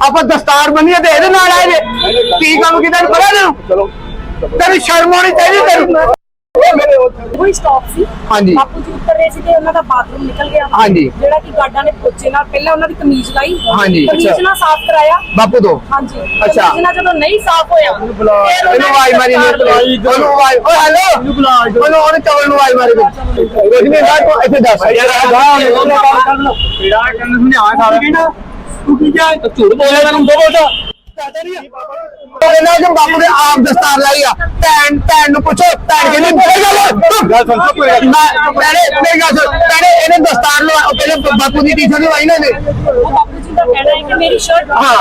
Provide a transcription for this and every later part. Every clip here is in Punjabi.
ਆਪਾਂ ਦਸਤਾਰ ਬੰਨੀਏ ਤੇ ਇਹਦੇ ਨਾਲ ਆਏ ਜੇ ਕੀ ਕੰਮ ਕੀਤਾ ਤੈਨੂੰ ਪਤਾ ਤੈਨੂੰ ਚਲੋ ਤੈਨੂੰ ਸ਼ਰਮ ਆਉਣੀ ਚਾਹੀਦੀ ਤੈਨੂੰ ਉਹੀ ਸਟਾਪ ਸੀ ਹਾਂਜੀ। ਬਾਪੂ ਜੀ ਉੱਤਰ ਰਹੇ ਸੀ ਤੇ ਉਹਨਾਂ ਦਾ ਬਾਥਰੂਮ ਨਿਕਲ ਗਿਆ ਹਾਂਜੀ। ਜਿਹੜਾ ਕਿ ਗਾਰਡਾਂ ਨੇ ਪੋਚੇ ਨਾਲ ਪਹਿਲਾਂ ਉਹਨਾਂ ਦੀ ਕਮੀਜ਼ ਲਾਈ ਹਾਂਜੀ। ਕਮੀਜ਼। ਨਾਲ ਸਾਫ਼ ਕਰਾਇਆ ਬਾਪੂ ਤੋਂ ਹਾਂਜੀ ਅੱਛਾ। ਕਮੀਜ਼ ਨਾਲ ਜਦੋਂ ਨਹੀਂ ਸਾਫ਼ ਹੋਇਆ ਇਹਨੂੰ ਨੇ ਆਵਾਜ਼ ਮਾਰੀ ਨੇ ਉਹਨੂੰ ਆਵਾਜ਼ ਓ ਹੈਲੋ ਉਹਨੂੰ ਉਹਨੇ ਚਵਲ ਨੂੰ ਆਵਾਜ਼ ਮਾਰੀ ਦਾ ਤੂੰ ਇੱਥੇ ਦੱਸ ਮੇਰਾ ਕੰਨ ਸਮਝਾਇਆ ਸਾਰਾ ਕਿਹੜਾ ਤੂੰ ਝੂਠ ਬੋਲਿਆ ਤੈਨੂੰ ਦੋ ਬੋਲਦਾ ਇਹਨਾਂ ਦੇ ਬਾਪੂ ਨੇ ਆਪ ਦਸਤਾਰ ਲਾਈ ਆ। ਭੈਣ ਭੈਣ ਨੂੰ ਪੁੱਛੋ ਭੈਣ ਕਹਿੰਦੀ ਮੇਰੀ ਗੱਲ ਗੱਲ ਸੁਣ ਚੁੱਪ ਹੋ ਜਾ। ਮੈਂ ਭੈਣੇ ਮੇਰੀ ਗੱਲ ਸੁਣ ਭੈਣੇ ਇਹਨੇ ਦਸਤਾਰ ਲਵਾ ਉਹ ਪਹਿਲੇ ਬਾਪੂ ਦੀ ਟੀ-ਸ਼ਰਟ ਲਵਾਈ ਨਾ ਇਹਨੇ। ਉਹ ਬਾਪੂ ਜੀ ਦਾ ਕਹਿਣਾ ਹੈ ਕਿ ਮੇਰੀ ਸ਼ਰਟ ਹਾਂ,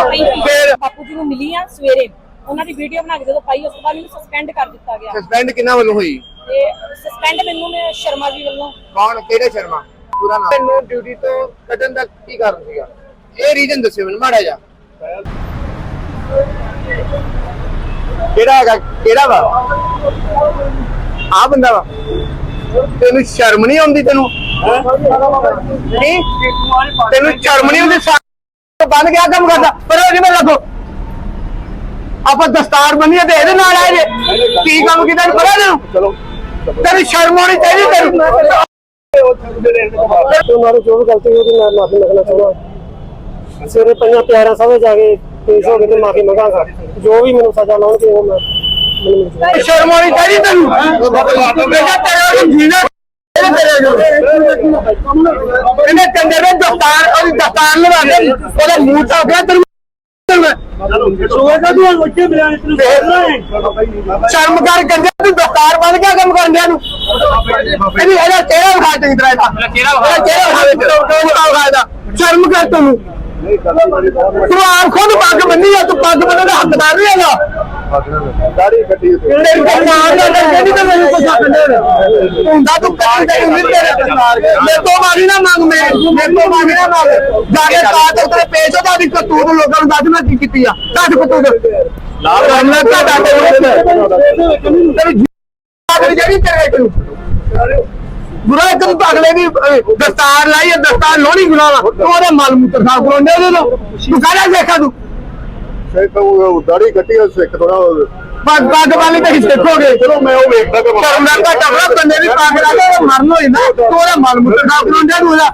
ਫਿਰ? ਬਾਪੂ ਜੀ ਨੂੰ ਮਿਲੀ ਆ ਸਵੇਰੇ। ਉਹਨਾਂ ਦੀ ਵੀਡੀਓ ਬਣਾ ਕੇ ਜਦੋਂ ਪਾਈ ਉਸ ਤੋਂ ਬਾਅਦ ਮੈਨੂੰ ਸਸਪੈਂਡ ਕਰ ਦਿੱਤਾ ਗਿਆ। ਸਸਪੈਂਡ ਕਿੰਨਾ ਵੱਲੋਂ ਹੋਈ? ਤੇ ਸਸਪੈਂਡ ਮੈਨੂੰ ਨੇ ਸ਼ਰਮਾ ਜੀ ਵੱਲੋਂ। ਕੌਣ? ਕਿਹੜੇ ਸ਼ਰਮਾ? ਪੂਰਾ ਨਾਮ। ਤੈਨੂੰ ਡਿਊਟੀ ਤੋਂ ਕੱਢਣ ਦਾ ਕੀ ਕਾਰਨ ਸੀਗਾ? ਇਹ ਰੀਜਨ ਦੱਸਿਓ ਮੈਨੂੰ ਮਾੜਾ ਜਿਹਾ। ਕਿਹੜਾ ਹੈਗਾ? ਕਿਹੜਾ ਵਾ? ਆ ਬੰਦਾ ਵਾ। ਤੈਨੂੰ ਸ਼ਰਮ ਨਹੀਂ ਆਉਂਦੀ ਤੈਨੂੰ? ਨਹੀਂ? ਤੈਨੂੰ ਸ਼ਰਮ ਨਹੀਂ ਆਉਂਦੀ? ਬੰਨ ਗਿਆ ਕੰਮ ਕਰਦਾ? ਪਰ ਉਹ ਜਿਵੇਂ ਲੱਗੋ? ਆਪਾਂ ਦਸਤਾਰ ਬੰਨੀਏ ਤੇ ਇਹਦੇ ਨਾਲ ਆਏ ਜੇ। ਕੀ ਕੰਮ ਕੀਤਾ ਪਤਾ ਤੈਨੂੰ? ਚਲੋ। ਤੈਨੂੰ ਸ਼ਰਮ ਆਉਣੀ ਚਾਹੀਦੀ ਤੈਨੂੰ। ਮਾਰੀ ਜੋ ਵੀ ਗਲਤੀ ਹੋਈ ਮੈਂ ਮਾਫੀ ਮੰਗਣਾ ਚਾਹੁੰਦਾ ਸਵੇਰੇ ਪੰਜਾਂ ਪਿਆਰਾਂ ਸਭੇ ਜਾ ਕੇ ਪੇਸ਼ ਹੋ ਕੇ ਤੇ ਮਾਫੀ ਮੰਗਾਂਗਾ ਜੋ ਵੀ ਮੈਨੂੰ ਸਜ਼ਾ ਲਾਉਣਗੇ ਉਹ ਮੈਂ ਸ਼ਰਮ ਆਉਣੀ ਚਾਹੀਦੀ ਤੈਨੂੰ? ਬੇਟਾ ਤੇਰਾ ਜੀਣਾ ਇਹਨੇ ਕੰਦੇ ਨੇ ਦਸਤਾਰ ਉਹਦੀ ਦਸਤਾਰ ਲਵਾ ਕੇ ਉਹਦਾ ਮੂੰਹ ਤਾਂ ਗਿਆ ਤੈਨੂੰ। ਸ਼ਰਮ ਕਰ ਕੰਦੇ ਤੂੰ ਦਸਤਾਰ ਬੰਨ ਕੇ ਕੰਮ ਕਰਨ ਦਿਆ ਨੂੰ। ਇਹਦੀ ਇਹਦਾ ਚਿਹਰਾ ਵਿਖਾ ਚੰਗੀ ਤਰ੍ਹਾਂ ਇਹਦਾ ਚਿਹਰਾ ਵਿਖਾ ਚਿਹਰਾ ਵਿਖਾ ਸ਼ਰਮ ਕਰ ਤੈਨੂੰ। ਤੂੰ ਆਪ ਖੁਦ ਪੱਗ ਬੰਨੀ ਆ ਤੂੰ ਪੱਗ ਬੰਨਣ ਦਾ ਹੱਕਦਾਰ ਨਹੀਂ ਹੈਗਾ। ਦਾੜੀ ਕੱਟੀ ਉੱਤੇ ਤੇਰੇ ਕੋਲ ਨਾਮ ਨਾ ਕਹਿੰਦੀ ਤਾਂ ਮੈਨੂੰ ਕੁਝ ਹੱਕ ਦੇ ਹੁੰਦਾ ਤੂੰ ਕਹਿੰਦੀ ਤੇ ਨਹੀਂ ਤੇਰੇ ਮੇਰੇ ਤੋਂ ਮਾਰੀ ਨਾ ਮੰਗ ਮੈਂ ਮੇਰੇ ਤੋਂ ਮਾਰੀ ਨਾ ਮੰਗ। ਜਾ ਕੇ ਕਾਤ ਉੱਤੇ ਪੇਸ਼ ਹੋ ਤਾਂ ਕਤੂਤ ਲੋਕਾਂ ਨੂੰ ਦੱਸ ਮੈਂ ਕੀ ਕੀਤੀ ਆ। ਦੱਸ ਕਤੂਤ ਤੇਰੀ ਜਿਹੜੀ ਤੇਰੇ ਨੂੰ ਗੁਰਾ ਇੱਕ ਨੂੰ ਅਗਲੇ ਦੀ ਦਸਤਾਰ ਲਾਈ ਹੈ ਦਸਤਾਰ ਲੋਣੀ ਵਾ। ਤੂੰ ਉਹਦੇ ਮਲ ਮੂਤਰ ਸਾਫ਼ ਕਰਾਉਂਦੇ ਉਹਦੇ ਨਾਲ ਤੂੰ ਕਾਹਦਾ ਦੇਖਾ ਤੂੰ। ਸਿੱਖ ਉਹ ਦਾੜੀ ਕੱਟੀ ਉਹ ਸਿੱਖ ਥੋੜਾ ਪੱਗ ਪੱਗ ਵਾਲੀ ਤਾਂ ਸਿੱਖੋਗੇ। ਚਲੋ ਮੈਂ ਉਹ ਵੇਖਦਾ ਕਿ ਧਰਮ ਦਾ ਘਾਟਾ ਬੜਾ ਬੰਦੇ ਦੀ ਪੱਗ ਲਾ ਕੇ ਮਰਨ ਹੋ ਜਾਂਦਾ ਤੂੰ ਉਹਦਾ ਮਲ ਮੂਤਰ ਸਾਫ਼ ਕਰਾਉਂਦੇ ਤੂੰ ਉਹਦਾ।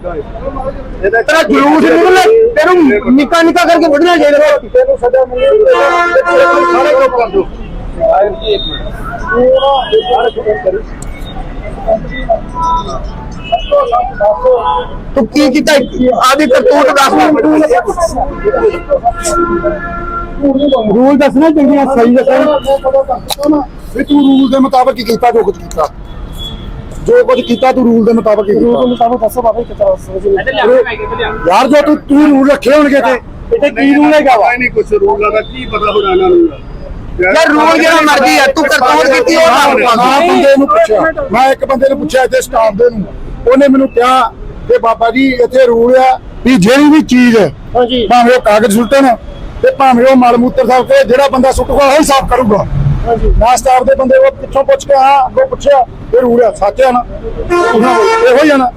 ਤੇਰਾ ਜਲੂਸ ਨਿਕਲੇ ਤੈਨੂੰ ਨਿੱਕਾ ਨਿੱਕਾ ਕਰਕੇ ਵੱਢਣਾ ਚਾਹੀਦਾ ਤੈਨੂੰ ਸਜ਼ਾ ਮਿਲੀ ਸਾਰੇ ਲੋਕ ਕਰ ਦੋ ਤੂੰ ਕੀ ਕੀਤਾ ਆਦੀ ਕਰਤੂਤ ਦੱਸ ਰੂਲ ਦੱਸਣਾ ਚੰਗੀਆਂ ਸਹੀ ਦੱਸਣਾ ਵੀ ਤੂੰ ਰੂਲ ਦੇ ਮੁਤਾਬਕ ਹੀ ਕੀਤਾ ਜੋ ਕੁਝ ਕੀਤਾ ਜੋ ਕੁਝ ਕੀਤਾ ਤੂੰ ਰੂਲ ਦੇ ਮੁਤਾਬਕ ਹੀ ਰੂਲ ਦੇ ਕੀਤਾ ਮੁਤਾਬਕ ਦੱਸੋ ਬਾਬਾ ਜੀ ਕਿਤਾ ਸਮਝ ਯਾਰ ਜੋ ਤੂੰ ਤੂੰ ਰੂਲ ਰੱਖੇ ਹੋਣਗੇ ਤੇ ਇੱਥੇ ਕੀ ਰੂਲ ਹੈਗਾ ਵਾ ਨਹੀਂ ਕੁਝ ਰੂਲਾਂ ਦਾ ਕੀ ਪਤਾ ਹੁਣ ਇਹਨਾਂ ਨੂੰ ਯਾਰ ਰੂਲ ਜਿਹੜਾ ਮਰਜ਼ੀ ਆ ਤੂੰ ਕਰਤੂਤ ਕੀਤੀ ਉਹ ਨਾ ਬੰਦੇ ਨੂੰ ਪੁੱਛਿਆ। ਮੈਂ ਇੱਕ ਬੰਦੇ ਨੂੰ ਪੁੱਛਿਆ ਇੱਥੇ ਸਟਾਫ ਦੇ ਨੂੰ। ਉਹਨੇ ਮੈਨੂੰ ਕਿਹਾ ਕਿ ਬਾਬਾ ਜੀ ਇੱਥੇ ਰੂਲ ਆ ਵੀ ਜਿਹੜੀ ਵੀ ਚੀਜ਼ ਹਾਂਜੀ। ਭਾਵੇਂ ਉਹ ਕਾਗਜ਼ ਸੁੱਟਣ ਤੇ ਭਾਵੇਂ ਉਹ ਮਲ ਮੂਤਰ ਸਾਫ਼ ਕਰੇ ਜਿਹੜਾ ਬੰਦਾ ਸੁੱਟੂਗਾ ਉਹ ਹੀ ਸਾਫ਼ ਕਰੂਗਾ। ਮੈਂ ਸਟਾਫ ਦੇ ਬੰਦੇ ਉਹ ਪਿੱਛੋਂ ਪੁੱਛ ਕੇ ਆ ਅੱਗੋਂ ਪੁੱਛਿਆ ਇਹ ਰੂਲ ਆ ਸੱਚ ਆ ਨਾ? ਇਹੋ ਹੀ ਆ ਨਾ?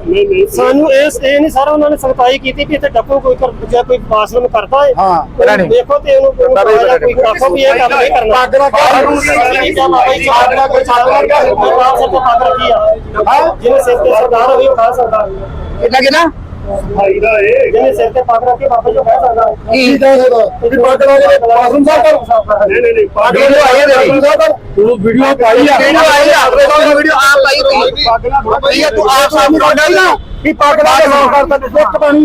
ਸਾਨੂੰ ਇਸ ਇਹ ਨਹੀਂ ਸਾਰਾ ਉਹਨਾਂ ਨੇ ਸਖਤਾਈ ਕੀਤੀ ਵੀ ਇੱਥੇ ਡੱਕੋ ਕੋਈ ਕਰ ਜਾਂ ਕੋਈ ਬਾਥਰੂਮ ਕਰਦਾ ਹੈ ਹਾਂ, ਨਹੀਂ। ਦੇਖੋ ਤੇ ਉਹਨੂੰ ਉਹਨੂੰ ਕਹੋ ਜਾਂ ਕੋਈ ਕਾਫਾ ਵੀ ਇਹ ਕੰਮ ਨਹੀਂ ਕਰਨਾ। ਪੱਗ ਨਾਲ ਕਿਆ ਰੂਲ ਠੀਕ ਆ ਬਾਬਾ ਜੀ ਪੱਗ ਨਾਲ ਕੋਈ ਛੱਡ ਨਾ ਕਰ ਬਾਪ ਸਭ ਤੋਂ ਪੱਗ ਰੱਖੀ ਆ ਹਾਂ? ਜਿਹਨੇ ਸਿਰ ਤੇ ਸਰਦਾਰ ਹੋਵੇ ਉਹ ਖਾ ਸਕਦਾ। ਕਿੰਨਾ ਕਿੰਨਾ? ਫਾਇਦਾ ਏ ਜਿਹਨੇ ਸਿਰ ਤੇ ਪੱਗ ਰੱਖੀ ਬਾਬਾ ਜੀ ਉਹ ਖਾ ਸਕਦਾ। ਕੀ? ਦਾ ਇਹਦਾ ਵੀ ਪੱਗ ਨਾਲ ਜਿਹੜੇ ਬਾਥਰੂਮ ਸਾਫ਼ ਕਰ। ਨਹੀਂ ਨਹੀਂ ਨਹੀਂ ਪੱਗ ਵੀਡੀਓ ਆਈ ਹੈ ਤੇਰੀ। ਤੂੰ ਵੀਡੀਓ ਪਾਈ ਆ। ਵੀਡੀਓ ਆਈ ਆ। ਉਹ ਵੀਡੀਓ ਆਪ ਪਾਈ ਤੀ ਪੱਗ ਨਾਲ ਭਈਆ ਤੂੰ ਆਪ ਸਾਫ਼ ਕਰ। ਨਾ। ਵੀ ਪੱਗ ਨਾਲ ਕੇ ਸਾਫ਼ ਕਰਦਾ ਤੂੰ? ਇੱਕ ਪਾਣੀ।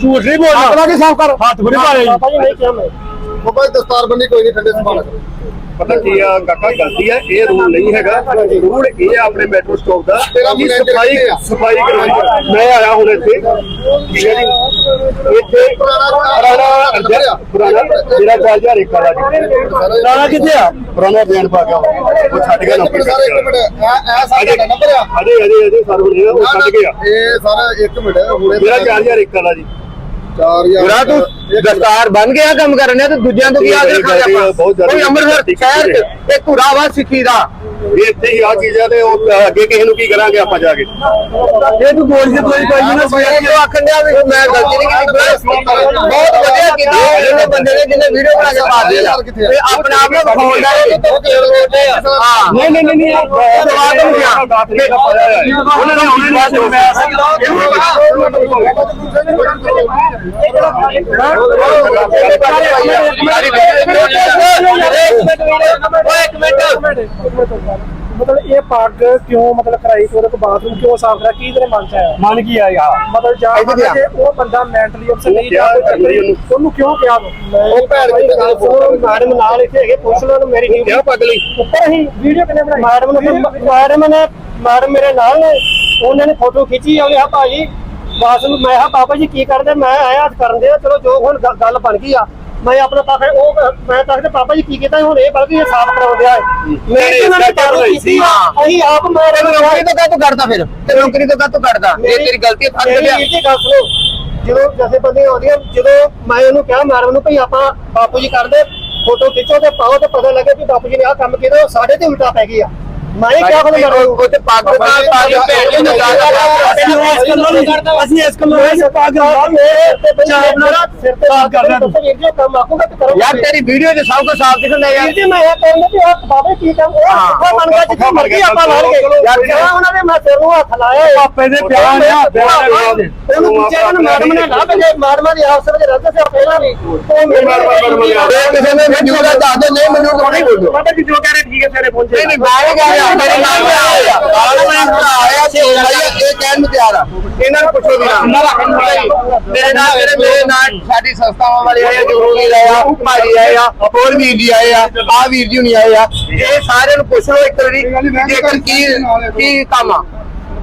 ਝੂਠ ਨਹੀਂ ਪੱਗ ਨਾਲ ਕੇ ਸਾਫ਼ ਕਰ। ਹੱਥ ਬੜੇ ਭਾਰੇ। ਬਾਬਾ ਜੀ ਨਹੀਂ ਕਿਹਾ ਮੈਂ। ਬਾਬਾ ਜੀ ਦਸਤਾਰ ਬੰਦੀ ਕੋਈ ਨਹੀਂ ਠੰਡੇ ਸੰਭਾਲ ਪਤਾ ਕੀ ਆ ਕਾਕਾ ਗਲਤੀ ਹੈ ਇਹ ਰੂਲ ਨਹੀਂ ਹੈਗਾ। ਰੂਲ ਇਹ ਆ ਆਪਣੇ ਮੈਟਰੋ ਸਟਾਪ ਦਾ ਤੇਰਾ ਕਿ ਸਫ਼ਾਈ ਆ? ਸਫ਼ਾਈ ਕਰਵਾਈ ਮੈਂ ਆਇਆ ਹੁਣ ਇੱਥੇ। ਠੀਕ ਹੈ ਜੀ? ਇੱਥੇ ਪੁਰਾਣਾ ਪੁਰਾਣਾ ਪੁਰਾਣਾ ਜਿਹੜਾ 4000 ਏਕੜ ਦਾ ਜੀ। ਪੁਰਾਣਾ ਕਿੱਥੇ ਆ? ਪੁਰਾਣਾ ਬਿਆਨ ਪਾ ਗਿਆ ਉਹ ਛੱਡ ਗਿਆ ਨੰਬਰ ਸਰ ਇੱਕ ਮਿੰਟ। ਇਹ ਇਹ ਸਾਡਾ ਨੰਬਰ ਆ। ਅਜੇ ਅਜੇ ਅਜੇ ਸਰ ਹੁਣ ਉਹ ਛੱਡ ਗਿਆ ਇਹ ਸਾਰਾ ਇੱਕ ਮਿੰਟ ਹੁਣੇ ਮੇਰਾ 4000 ਏਕੜ ਦਾ ਜੀ। 4000 ਗੁਰਾ ਤੂੰ ਦਸਤਾਰ ਬਣ ਗਿਆ ਕੰਮ ਕਰਨੇ ਤੇ ਦੂਜਿਆਂ ਤੋਂ ਕੀ ਆਦਰ ਇਹ ਖਾਂਦੇ ਆਪਾਂ ਕੋਈ ਅੰਮ੍ਰਿਤਸਰ ਸ਼ਹਿਰ ਚ ਇੱਕ ਧੁਰਾ ਵਾ ਸਿੱਖੀ ਦਾ। ਵੀ ਇੱਥੇ ਹੀ ਆ ਚੀਜ਼ਾਂ ਤੇ ਉਹ ਅੱਗੇ ਕਿਸੇ ਨੂੰ ਕੀ ਕਰਾਂਗੇ ਆਪਾਂ ਜਾ ਕੇ? ਇਹ ਤੂੰ ਬੋਲ ਕੇ ਕੋਈ ਕੋਈ ਨਾ ਸਵੇਰੇ ਜੋ ਆਖਣ ਡਿਆ ਵੀ ਮੈਂ ਗਲਤੀ ਨਹੀਂ ਕੀਤੀ ਬਹੁਤ ਵਧੀਆ ਕੀਤਾ। ਇਹਨੇ ਬੰਦੇ ਨੇ ਜਿਹਨੇ ਵੀਡੀਓ ਬਣਾ ਕੇ ਪਾ ਦਿੱਤੀ। ਤੇ ਆਪਣੇ ਆਪ ਨੂੰ ਵਿਖਾਉਣ ਦਾ ਇਹ ਤੋਂ ਹਾਂ। ਨਹੀਂ ਨਹੀਂ ਨਹੀਂ ਦਵਾ ਦੋ ਗਿਆ ਉਹਨਾਂ ਨੇ ਉਹਨਾਂ ਨੇ ਇੱਕ ਮਿੰਟ ਮਤਲਬ ਇਹ ਪੱਗ ਕਿਉਂ ਮਤਲਬ ਕਰਾਈ ਤੇ ਉਹਦੇ ਕੋ ਬਾਥਰੂਮ ਕਿਉਂ ਸਾਫ਼ ਕਰਾ ਕੀ ਤੇਰੇ ਮਨ ਚ ਆਇਆ? ਮਨ ਕੀ ਆ ਯਾਰ ਮਤਲਬ ਜਾਂ ਜੇ ਉਹ ਬੰਦਾ ਮੈਂਟਲੀ ਅਪਸੈਟ ਨਹੀਂ ਜਾਂ ਉਹਨੂੰ। ਕਿਉਂ ਕਿਹਾ ਉਹ ਭੈਣ ਦੀ ਗੱਲ ਸੁਣੋ, ਮੈਡਮ ਨਾਲ ਇੱਥੇ ਹੈਗੇ ਪੁੱਛ ਲਓ ਮੇਰੀ ਕਿਹਾ ਪੱਗ ਲਈ। ਉੱਪਰ ਹੀ ਵੀਡੀਓ ਕਿੰਨੇ ਬਣਾਈ? ਮੈਡਮ ਨੂੰ ਮੈਡਮ ਨੇ ਮੈਡਮ ਮੇਰੇ ਨਾਲ ਨੇ। ਉਹਨਾਂ ਨੇ ਫੋਟੋ ਖਿੱਚੀ ਆ ਗਿਆ ਭਾਜੀ ਬਾਸ ਨੂੰ ਮੈਂ ਕਿਹਾ ਬਾਬਾ ਜੀ ਕੀ ਕਰਦੇ? ਮੈਂ ਆਇਆ ਹੱਥ ਕਰਨ ਦੇ ਚਲੋ ਜੋ ਹੁਣ ਗ- ਗੱਲ ਬਣ ਗਈ ਆ। ਮੈਂ ਆਪਣਾ ਪਾਪਾ ਉਹ ਮੈਂ ਤਾਂ ਕਿ ਪਾਪਾ ਜੀ ਕੀ ਕੀਤਾ? ਹੁਣ ਇਹ ਬਲਕਿ ਇਹ ਸਾਫ਼ ਕਰਾਉਣ ਦਿਆ ਮੈਂ ਇਹਨਾਂ ਨੇ ਕਰ ਲਈ ਸੀ। ਅਸੀਂ ਆਪ ਮੈਂ ਤੈਨੂੰ ਨੌਕਰੀ ਤੋਂ ਕਾਹ ਤੂੰ ਕਰਦਾ ਫਿਰ? ਤੇ ਨੌਕਰੀ ਤੋਂ ਕਾਹ ਤੂੰ ਕਰਦਾ ਇਹ ਤੇਰੀ ਗਲਤੀ ਹੈ ਫ਼ਰਕ ਮੇਰੀ ਲਿਆ। ਜੀ ਗੱਲ ਸੁਣੋ ਜਦੋਂ ਜਥੇ ਬੰਦੀਆਂ ਆਉਂਦੀਆਂ ਜਦੋਂ ਮੈਂ ਉਹਨੂੰ ਕਿਹਾ ਮੈਡਮ ਨੂੰ ਭਈ ਆਪਾਂ ਬਾਪੂ ਜੀ ਕਰਦੇ ਫੋਟੋ ਖਿੱਚੋ ਤੇ ਪਾਓ ਤੇ ਪਤਾ ਲੱਗੇ ਵੀ ਬਾਪੂ ਜੀ ਨੇ ਆਹ ਕੰਮ ਕੀਤਾ ਉਹ ਸਾਡੇ ਤੇ ਉਲਟਾ ਪੈ ਗਈ ਆ। ਮੈਂ ਕਿਹਾ ਮੈਨੂੰ ਮੈਡਮ ਨੂੰ ਉਹ ਤੇ ਪੱਗ ਦਾ ਪਾਣੀ ਭੈਣ ਨੂੰ ਅਸੀਂ ਇਸ ਕੰਮ ਨੂੰ ਪੱਗ ਲਾ ਮੇਰੇ ਤੇ ਚਾਹ ਨਾਲ ਸਿਰ ਤੇ ਬਾਤ ਤੂੰ ਵੀਰ ਜੀ ਕੰਮ ਆਖੂਗਾ ਤੇ ਕਰੋ ਯਾਰ ਤੇਰੀ ਵੀਡੀਓ 'ਚ ਸਭ ਕੁਝ ਸਾਫ਼ ਯਾਰ। ਵੀਰ ਜੀ ਮੈਂ ਇਹ ਕਹਿੰਦਾ ਵੀ ਆਹ ਬਾਬੇ ਕੀ ਕੰਮ ਉਹ ਹਾਂ। ਪੁੱਠਾ ਬਣ ਗਿਆ ਜਿੱਥੇ ਮਰਜ਼ੀ ਆਪਾਂ ਲੜ ਗਏ ਯਾਰ ਯਾਰ ਉਹਨਾਂ ਨੇ ਮੈਂ ਸਿਰ ਨੂੰ ਹੱਥ ਲਾਇਆ ਪਾਪੇ ਦੇ ਪਿਆਰ ਆ, ਪਿਆਰ ਆ ਉਹਦੇ। ਉਹਨੂੰ ਪੁੱਛਿਆ ਕਿ ਮੈਡਮ ਨੇ ਲਾ ਭੇਜੇ ਮੈਡਮਾਂ ਦੀ ਆਪਸ ਵਿੱਚ ਰੱਦ ਸੀ ਪਹਿਲਾਂ ਵੀ ਉਹ ਮੇਰੇ ਕਿਸੇ ਨੇ ਹੈ ਦੱਸ ਦੇ ਨਹੀਂ ਮਨਜ਼ੂਰ ਤਾਂ ਨਹੀਂ ਬੋਲੋ ਬਾਬਾ ਜੀ ਜੋ ਕਹਿ ਰਹੇ ਠੀਕ ਹੈ ਸਾਰੇ ਪਹੁੰਚੇ। ਨਹੀਂ ਨਹੀਂ ਮੈਂ ਨਹੀਂ ਰਿਹਾ ਮੇਰੇ ਨਾਲ ਆਇਆ। ਆਇਆ ਮੈਂ ਭਰਾ ਆਇਆ ਸੀ ਇਹ ਕਹਿਣ ਨੂੰ ਤਿਆਰ ਆ। ਇਹਨਾਂ ਨੂੰ ਪੁੱਛੋ ਵੀ ਨਾ। ਮੇਰੇ ਨਾਲ ਮੇਰੇ ਮੇਰੇ ਨਾਲ ਸਾਡੀ ਸੰਸਥਾਵਾਂ ਵਾਲੇ ਆਏ ਆ ਜੋ ਵੀ ਆਏ ਆ ਭਾਜੀ ਆਏ ਆ ਹੋਰ ਵੀਰ ਜੀ ਆਏ ਆ ਆ ਵੀਰ ਜੀ ਨਹੀਂ ਆਏ ਆ। ਇਹ ਸਾਰਿਆਂ ਨੂੰ ਪੁੱਛ ਲਓ ਇੱਕ ਵਾਰੀ ਕਿ ਜੇਕਰ ਕੀ ਕੀ ਕੰਮ ਆ।